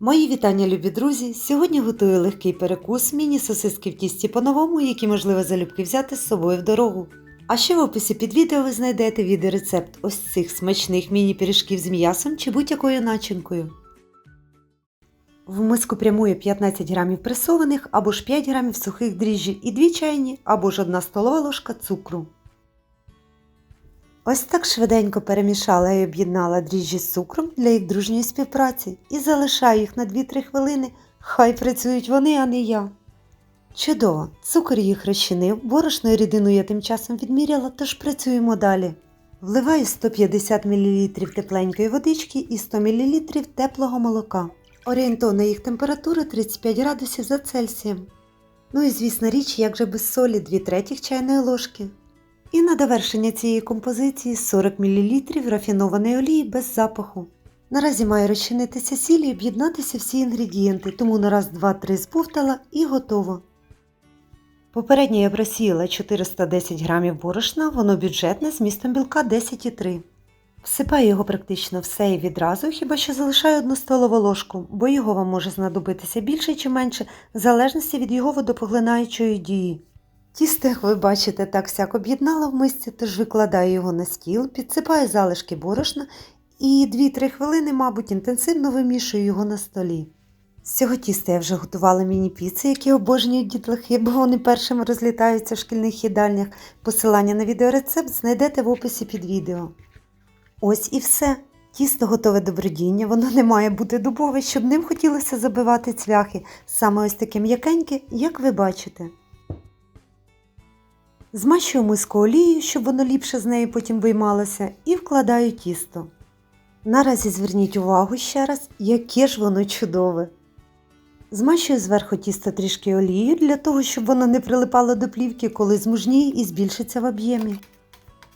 Мої вітання, любі друзі! Сьогодні готую легкий перекус міні-сосиски в тісті по-новому, які можливо залюбки взяти з собою в дорогу. А ще в описі під відео ви знайдете відеорецепт ось цих смачних міні-пиріжків з м'ясом чи будь-якою начинкою. В миску прямує 15 грамів пресованих або ж 5 грамів сухих дріжджів і 2 чайні або ж 1 столова ложка цукру. Ось так швиденько перемішала і об'єднала дріжджі з цукром для їх дружньої співпраці і залишаю їх на 2-3 хвилини. Хай працюють вони, а не я. Чудово! Цукор їх розчинив, борошною рідину я тим часом відміряла, тож працюємо далі. Вливаю 150 мл тепленької водички і 100 мл теплого молока. Орієнтовна їх температура 35 градусів за Цельсієм. Ну і звісна річ, як же без солі 2 третіх чайної ложки. І на довершення цієї композиції 40 мл рафінованої олії без запаху. Наразі має розчинитися сіль і об'єднатися всі інгредієнти, тому на раз, два, три збовтала і готово. Попередньо я просіяла 410 г борошна, воно бюджетне з містом білка 10,3. Всипаю його практично все і відразу, хіба що залишаю одну столову ложку, бо його вам може знадобитися більше чи менше, в залежності від його водопоглинаючої дії. Тісто, ви бачите, так сяк об'єднала в мисці, тож викладаю його на стіл, підсипаю залишки борошна і 2-3 хвилини, мабуть, інтенсивно вимішую його на столі. З цього тіста я вже готувала міні-піци, які обожнюють дітлахи, бо вони першими розлітаються в шкільних їдальнях. Посилання на відеорецепт знайдете в описі під відео. Ось і все. Тісто готове до бродіння, воно не має бути дубове, щоб ним хотілося забивати цвяхи, саме ось таке м'якеньке, як ви бачите. Змащую миску олією, щоб воно ліпше з неї потім виймалося, і вкладаю тісто. Наразі зверніть увагу ще раз, яке ж воно чудове. Змащую зверху тісто трішки олією для того, щоб воно не прилипало до плівки, коли змужніє і збільшиться в об'ємі.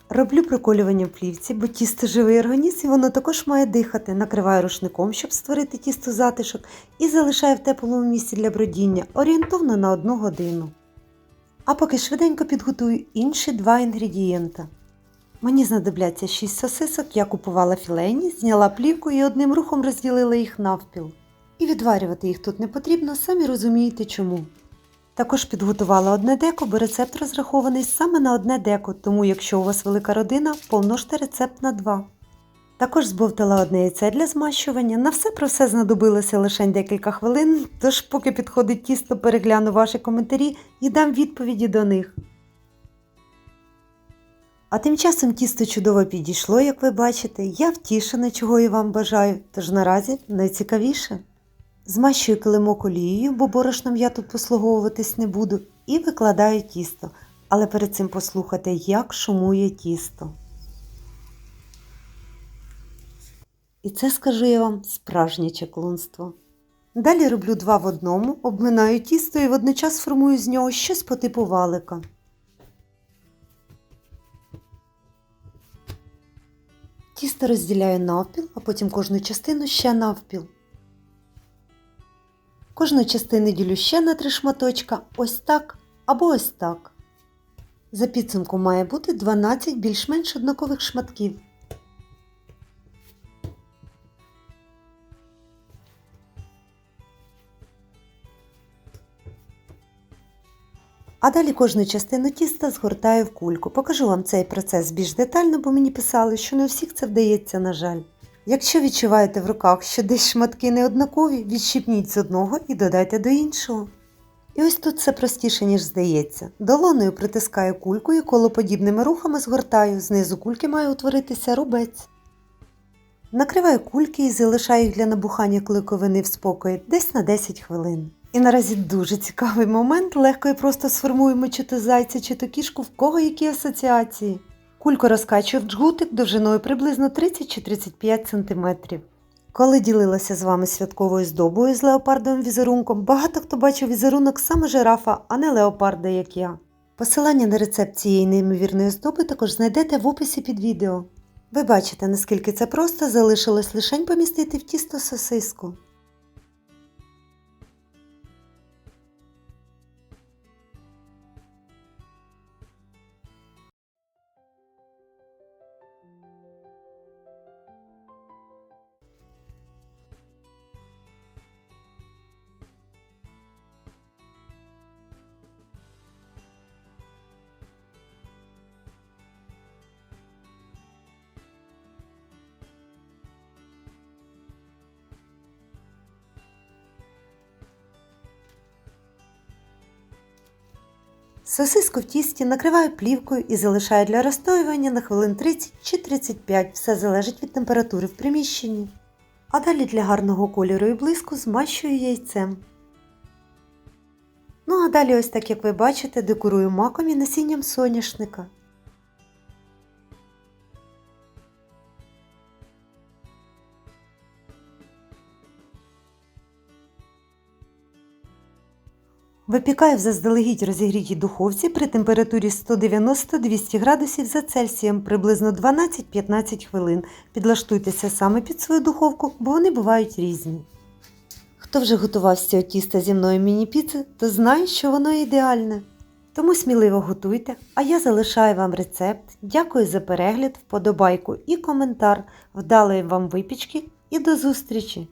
Роблю приколювання в плівці, бо тісто живий організм і воно також має дихати. Накриваю рушником, щоб створити тісто затишок, і залишаю в теплому місці для бродіння орієнтовно на 1 годину. А поки швиденько підготую інші два інгредієнта. Мені знадобляться 6 сосисок, я купувала філейні, зняла плівку і одним рухом розділила їх навпіл. І відварювати їх тут не потрібно, самі розумієте чому. Також підготувала одне деко, бо рецепт розрахований саме на одне деко, тому якщо у вас велика родина, помножте рецепт на 2. Також збовтала одне яйце для змащування. На все про все знадобилося лише декілька хвилин, тож поки підходить тісто, перегляну ваші коментарі і дам відповіді до них. А тим часом тісто чудово підійшло, як ви бачите, я втішена, чого і вам бажаю, тож наразі найцікавіше. Змащую килимок олією, бо борошном я тут послуговуватись не буду, і викладаю тісто. Але перед цим послухайте, як шумує тісто. І це, скажу я вам, справжнє чеклунство. Далі роблю два в одному, обминаю тісто і водночас формую з нього щось по типу валика. Тісто розділяю навпіл, а потім кожну частину ще навпіл. Кожну частину ділю ще на три шматочка, ось так або ось так. За підсумком має бути 12 більш-менш однакових шматків. А далі кожну частину тіста згортаю в кульку. Покажу вам цей процес більш детально, бо мені писали, що не у всіх це вдається, на жаль. Якщо відчуваєте в руках, що десь шматки не однакові, відщипніть з одного і додайте до іншого. І ось тут все простіше, ніж здається. Долоною притискаю кульку і колоподібними рухами згортаю, знизу кульки має утворитися рубець. Накриваю кульки і залишаю їх для набухання кликовини в спокої десь на 10 хвилин. І наразі дуже цікавий момент, легко і просто сформуємо чи то зайця, чи то кішку, в кого які асоціації. Кульку розкачую в джгутик довжиною приблизно 30 чи 35 см. Коли ділилася з вами святковою здобою з леопардовим візерунком, багато хто бачив візерунок саме жирафа, а не леопарда, як я. Посилання на рецепт цієї неймовірної здоби також знайдете в описі під відео. Ви бачите, наскільки це просто залишилось лишень помістити в тісто сосиску. Сосиску в тісті накриваю плівкою і залишаю для розстоювання на хвилин 30 чи 35, все залежить від температури в приміщенні. А далі для гарного кольору і блиску змащую яйцем. Ну а далі, ось так як ви бачите, декорую маком і насінням соняшника. Випікаю в заздалегідь розігрітій духовці при температурі 190-200 градусів за Цельсієм приблизно 12-15 хвилин. Підлаштуйтеся саме під свою духовку, бо вони бувають різні. Хто вже готував з тіста зі мною міні-піци, то знає, що воно ідеальне. Тому сміливо готуйте, а я залишаю вам рецепт. Дякую за перегляд, вподобайку і коментар. Вдалої вам випічки і до зустрічі!